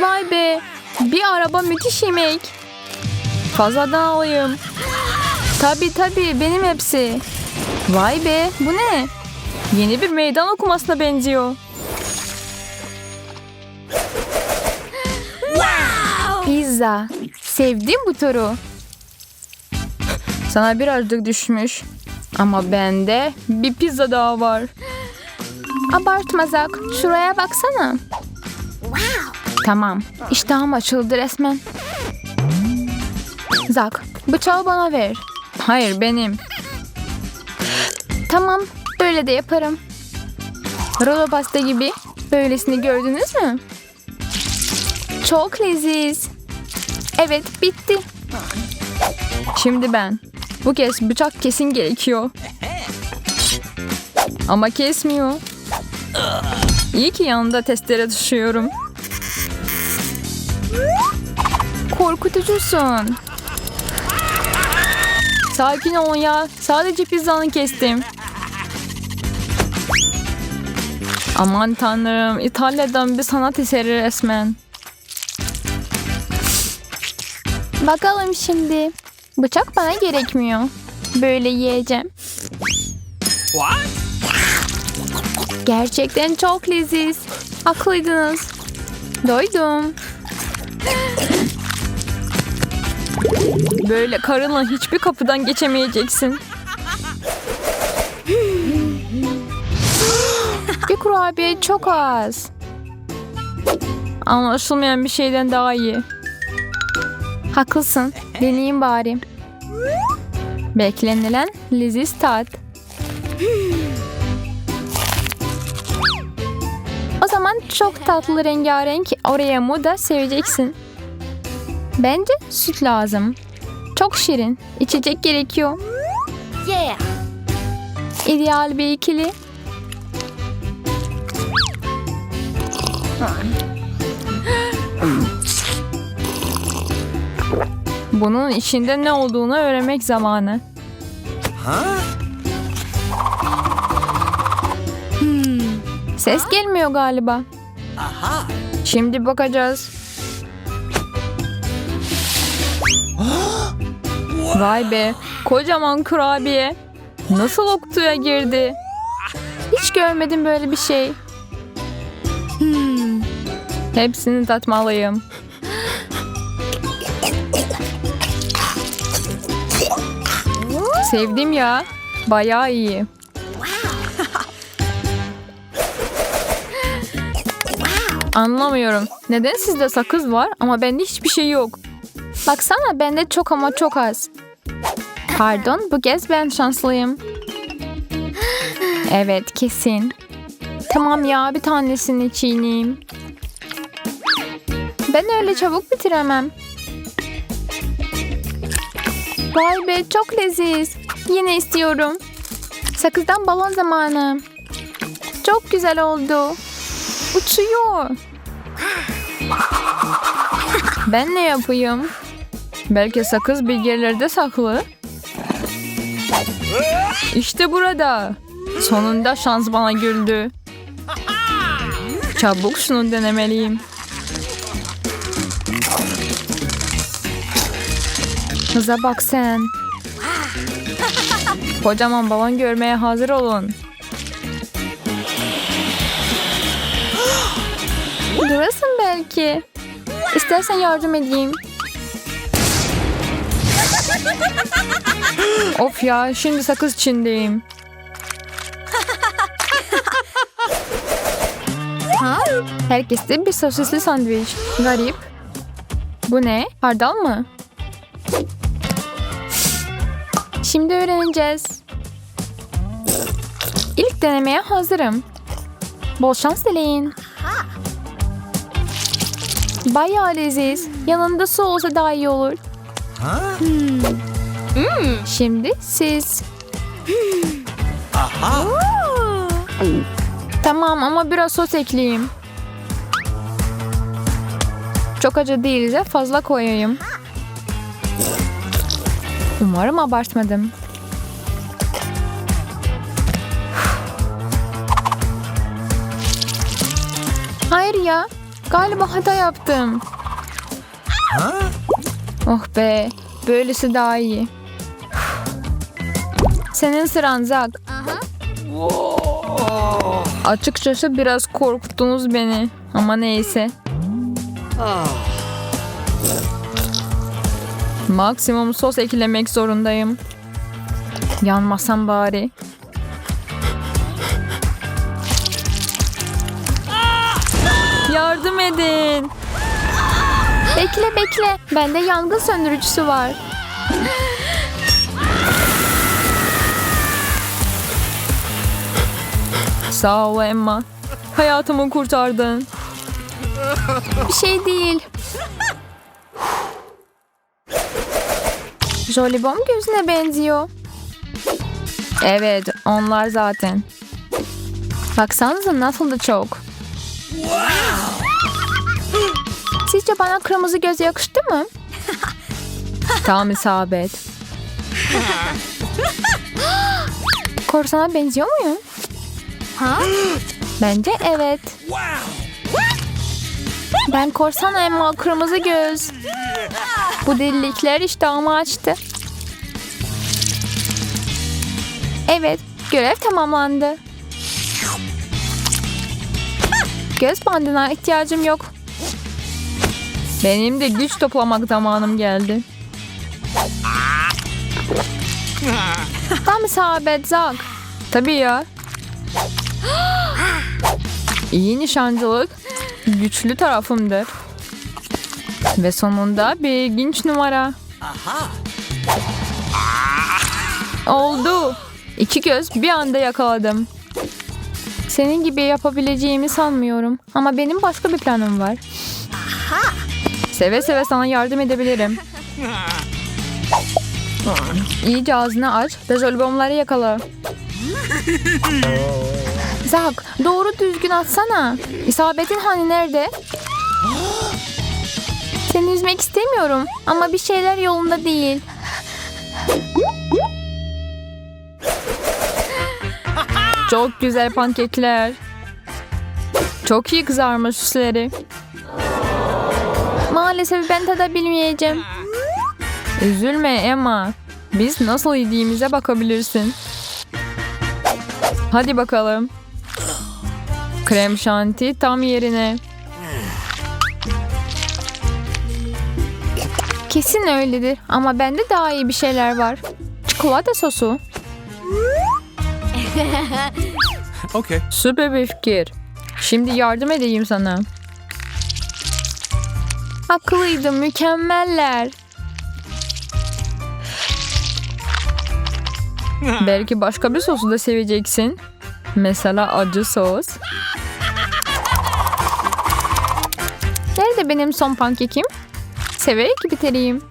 Vay be. Bir araba müthiş yemek. Fazladan alayım. Tabii tabii benim hepsi. Vay be bu ne? Yeni bir meydan okumasına benziyor. Pizza. Sevdim bu turu. Sana birazcık düşmüş. Ama bende bir pizza daha var. Abartma Zak. Şuraya baksana. Tamam. İştahım açıldı resmen. Zak, bıçağı bana ver. Hayır, benim. Tamam, böyle de yaparım. Rolo pasta gibi. Böylesini gördünüz mü? Çok leziz. Evet, bitti. Şimdi ben. Bu kez bıçak kesin gerekiyor. Ama kesmiyor. İyi ki yanında testere taşıyorum. Korkutucusun. Sakin ol ya. Sadece pizzanı kestim. Aman tanrım. İtalya'dan bir sanat eseri resmen. Bakalım şimdi. Bıçak bana gerekmiyor. Böyle yiyeceğim. Gerçekten çok leziz. Haklıydınız. Doydum. Böyle karınla hiçbir kapıdan geçemeyeceksin. bir kurabiye çok az. Anlaşılmayan bir şeyden daha iyi. Haklısın. Deneyeyim bari. Beklenilen leziz tat. O zaman çok tatlı rengarenk Oreo'mu da seveceksin. Bence süt lazım. Çok şirin. İçecek gerekiyor. Yeah. İdeal bir ikili. Bunun içinde ne olduğunu öğrenmek zamanı. Ses gelmiyor galiba. Şimdi bakacağız. Vay be, kocaman kurabiye. Nasıl o kutuya girdi? Hiç görmedim böyle bir şey. Hepsini tatmalıyım. Sevdim ya. Bayağı iyi. Anlamıyorum. Neden sizde sakız var ama bende hiçbir şey yok? Baksana bende çok ama çok az. Pardon bu kez ben şanslıyım. Evet kesin. Tamam ya bir tanesini çiğneyim. Ben öyle çabuk bitiremem. Vay be çok leziz. Yine istiyorum. Sakızdan balon zamanı. Çok güzel oldu. Uçuyor. Ben ne yapayım? Belki sakız bir yerlerde saklı. İşte burada. Sonunda şans bana güldü. Çabuk şunu denemeliyim. Hıza bak sen. Kocaman balon görmeye hazır olun. Durasın belki. İstersen yardım edeyim. of ya şimdi sakız çindeyim. Herkeste bir sosisli sandviç. Garip. Bu ne? Hardal mı? Şimdi öğreneceğiz. İlk denemeye hazırım. Bol şans dileyin. Bayağı leziz. Yanında su olsa daha iyi olur. Hmm, Şimdi siz. Tamam ama biraz sos ekleyeyim. Çok acı değilse fazla koyayım. Umarım abartmadım. Hayır ya. Galiba hata yaptım. Oh be. Böylesi daha iyi. Senin sıran Zak. Açıkçası biraz korkuttunuz beni. Ama neyse. Maksimum sos eklemek zorundayım. Yanmasam bari. Yardım edin. Bekle bekle. Bende yangın söndürücüsü var. Sağ ol Emma. Hayatımı kurtardın. Bir şey değil. Jolibom gözüne benziyor. Evet, onlar zaten. Baksanıza nasıl da çok. Sizce bana kırmızı göz yakıştı mı? Tam isabet. Korsana benziyor muyum? Ha? Bence evet. Ben korsan Emma kırmızı göz. Bu delilikler iştahımı açtı. Evet, görev tamamlandı. Göz bandına ihtiyacım yok. Benim de güç toplamak zamanım geldi. Tam isabet Zak. Tabii ya. İyi nişancılık güçlü tarafımdır. Ve sonunda bir ilginç numara. Oldu. İki göz bir anda yakaladım. Senin gibi yapabileceğimi sanmıyorum. Ama benim başka bir planım var. Seve seve sana yardım edebilirim. İyice ağzını aç ve jolibomları yakala. Zak doğru düzgün atsana. İsabetin hani nerede? Seni üzmek istemiyorum ama bir şeyler yolunda değil. Çok güzel pankekler. Çok iyi kızarmış üstleri. Maalesef ben tadabilmeyeceğim. Üzülme Emma. Biz nasıl yediğimize bakabilirsin. Hadi bakalım. Krem şanti tam yerine. Kesin öyledir ama bende daha iyi bir şeyler var. Çikolata sosu. Okay. Süper bir fikir. Şimdi yardım edeyim sana. Haklıydım, mükemmeller. Belki başka bir sosu da seveceksin. Mesela acı sos. Nerede benim son pankekim? Severek bitireyim.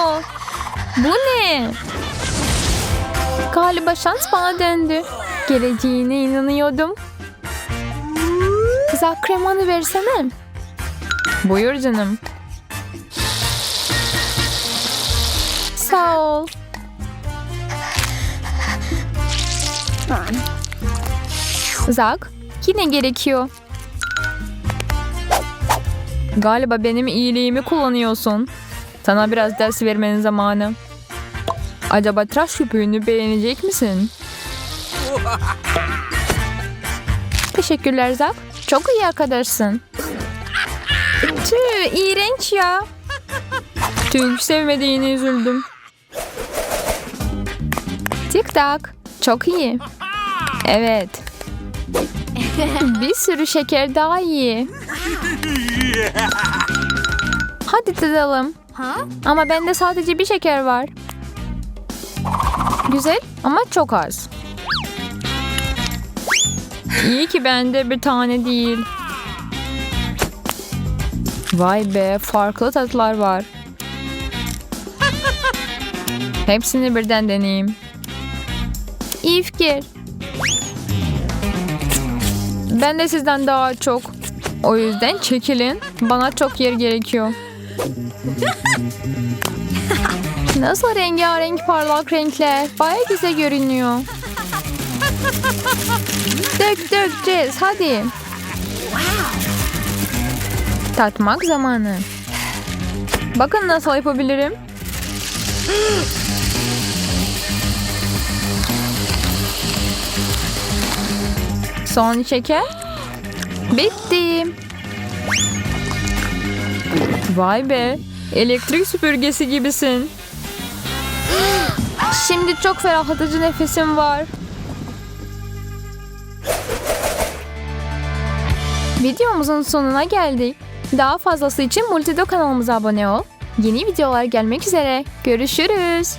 Yanıyor. Bu ne? Galiba şans bana döndü. Geleceğine inanıyordum. Kıza kremanı versene. Buyur canım. Sağ ol. Zak, yine gerekiyor. Galiba benim iyiliğimi kullanıyorsun. Sana biraz ders vermenin zamanı. Acaba tıraş köpüğünü beğenecek misin? Teşekkürler Zak. Çok iyi arkadaşsın. Tüh, iğrenç ya. Tüh, sevmediğini üzüldüm. Tik tak. Çok iyi. Evet. Bir sürü şeker daha iyi. Hadi tadalım. Ama bende sadece bir şeker var. Güzel ama çok az. İyi ki bende bir tane değil. Vay be farklı tatlar var. Hepsini birden deneyeyim. İyi fikir. Ben de sizden daha çok. O yüzden çekilin. Bana çok yer gerekiyor. Nasıl rengarenk parlak renkler. Baya güzel görünüyor. dök dök Jess hadi. Tatmak zamanı. Bakın nasıl yapabilirim. Son şeker. Bitti. Vay be. Elektrik süpürgesi gibisin. Şimdi çok ferahlatıcı nefesim var. Videomuzun sonuna geldik. Daha fazlası için Multido kanalımıza abone ol. Yeni videolar gelmek üzere. Görüşürüz.